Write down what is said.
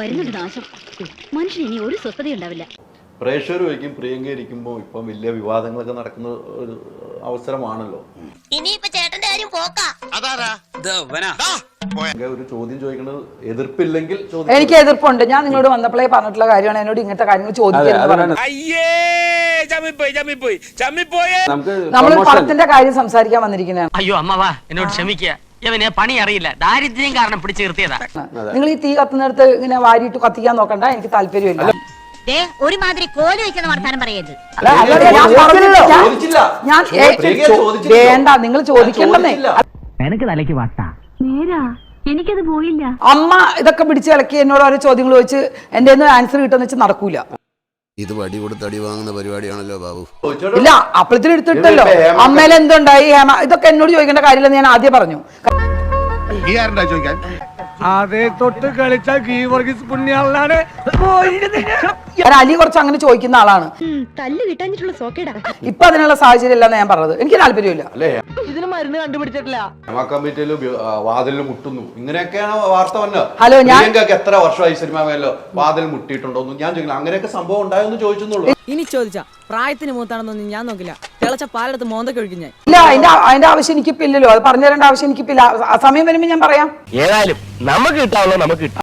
വരുന്നുണ്ട് നാശം മനുഷ്യന് ഇനി ഒരു സ്വസ്ഥതയുണ്ടാവില്ല പ്രേക്ഷകരുമായിരിക്കും പ്രിയങ്ക ഇരിക്കുമ്പോൾ ഇപ്പം വലിയ വിവാദങ്ങളൊക്കെ നടക്കുന്ന ഒരു അവസരമാണല്ലോ. ഇനിയിപ്പൊ ചേട്ടന്റെ കാര്യം പോക്കാ. പ്രിയങ്ക ഒരു ചോദ്യം ചോദിക്കുന്നത് എതിർപ്പില്ലെങ്കിൽ എനിക്ക് എതിർപ്പുണ്ട്. ഞാൻ നിങ്ങളോട് വന്നപ്പോഴേ പറഞ്ഞിട്ടുള്ള കാര്യമാണ്. എന്നോട് ഇങ്ങനത്തെ കാര്യങ്ങൾ ചോദിക്കുന്നത് നമ്മൾ പണത്തിന്റെ കാര്യം സംസാരിക്കാൻ വന്നിരിക്കുന്നതാണ്. അയ്യോ അമ്മവാ എന്നോട് ക്ഷമിക്കുക. ഇവനെ പണി അറിയില്ല. ദാരിദ്ര്യം കാരണം പിടിച്ചു നിർത്തിയതാ. നിങ്ങൾ ഈ തീ കത്തുന്നിടത്ത് ഇങ്ങനെ വാരിയിട്ട് കത്തിക്കാൻ നോക്കണ്ട എനിക്ക് താല്പര്യമില്ല. ദേ ഒരുമാതിരി കോൽ വെക്കുന്ന വർത്താനം പറയരുത്. അല്ല, അല്ല, ഞാൻ പറഞ്ഞില്ല. ഞാൻ- ചോദിച്ചില്ല. ഞാൻ ചോ-. വേണ്ട നിങ്ങൾ ചോദിക്കണ്ടെന്നേ. ചോദിച്ചില്ല. നിനക്ക് തലയ്ക്ക് വട്ടാ. നേരാ എനിക്കത് പോയില്ല. അമ്മ ഇതൊക്കെ പിടിച്ച് ഇളക്കി എന്നോട് ഓരോ ചോദ്യങ്ങൾ ചോദിച്ച് എന്റെ ആൻസർ കിട്ടുന്ന വെച്ച് നടക്കൂല. ഇത് വടി കൊടുത്ത് അടി വാങ്ങുന്ന പരിപാടിയാണല്ലോ ബാബു. ഇല്ല അപ്പഴത്തിന് എടുത്തിട്ടല്ലോ. അമ്മയിൽ എന്തുണ്ടായി ഹേമ ഇതൊക്കെ എന്നോട് ചോദിക്കേണ്ട കാര്യമില്ലെന്ന് ഞാൻ ആദ്യം പറഞ്ഞു. ചോദിക്കാൻ? അതേ തൊട്ട് കളിച്ച ഗീവർഗീസ് പുണ്യാളാണ് ഞാൻ അലി കുറച്ച് അങ്ങനെ ചോദിക്കുന്ന ആളാണ്. തല്ല് കിട്ടാഞ്ഞിട്ടുള്ള സോക്കേടാ. ഇപ്പൊ അതിനുള്ള സാഹചര്യം ഇല്ലെന്ന് ഞാൻ പറഞ്ഞത്. എനിക്ക് താല്പര്യമില്ല. അല്ലേ? ഇതിന് മരുന്ന് കണ്ടുപിടിച്ചിട്ടില്ല. സിനിമാ കമ്മിറ്റിയിൽ വാതിൽ മുട്ടുന്നു. ഇങ്ങനെയൊക്കെയാണ് വാർത്ത വന്നത്. ഹലോ, ഞാൻ- എത്ര വർഷമായി സിനിമ മേലോ വാതിൽ മുട്ടിയിട്ടുണ്ടോ ഞാൻ അങ്ങനെയൊക്കെ സംഭവം ഉണ്ടായെന്ന് ചോദിച്ചെന്നുള്ളൂ. ഇനി ചോദിച്ചാ പ്രായത്തിന് മൂത്താണെന്നൊന്നും ഞാൻ നോക്കില്ല. തിളച്ച പാലെടുത്ത് മോന്തൊക്കെ ഒഴിക്കും ഞാൻ. ഇല്ല അതിന്റെ അതിന്റെ ആവശ്യം എനിക്കിപ്പില്ലല്ലോ. അത് പറഞ്ഞു തരേണ്ട ആവശ്യം എനിക്കിപ്പില്ല. ആ സമയം വരുമ്പോ ഞാൻ പറയാം. ഏതായാലും നമുക്ക് കിട്ടാവുള്ള നമുക്ക് കിട്ടാം.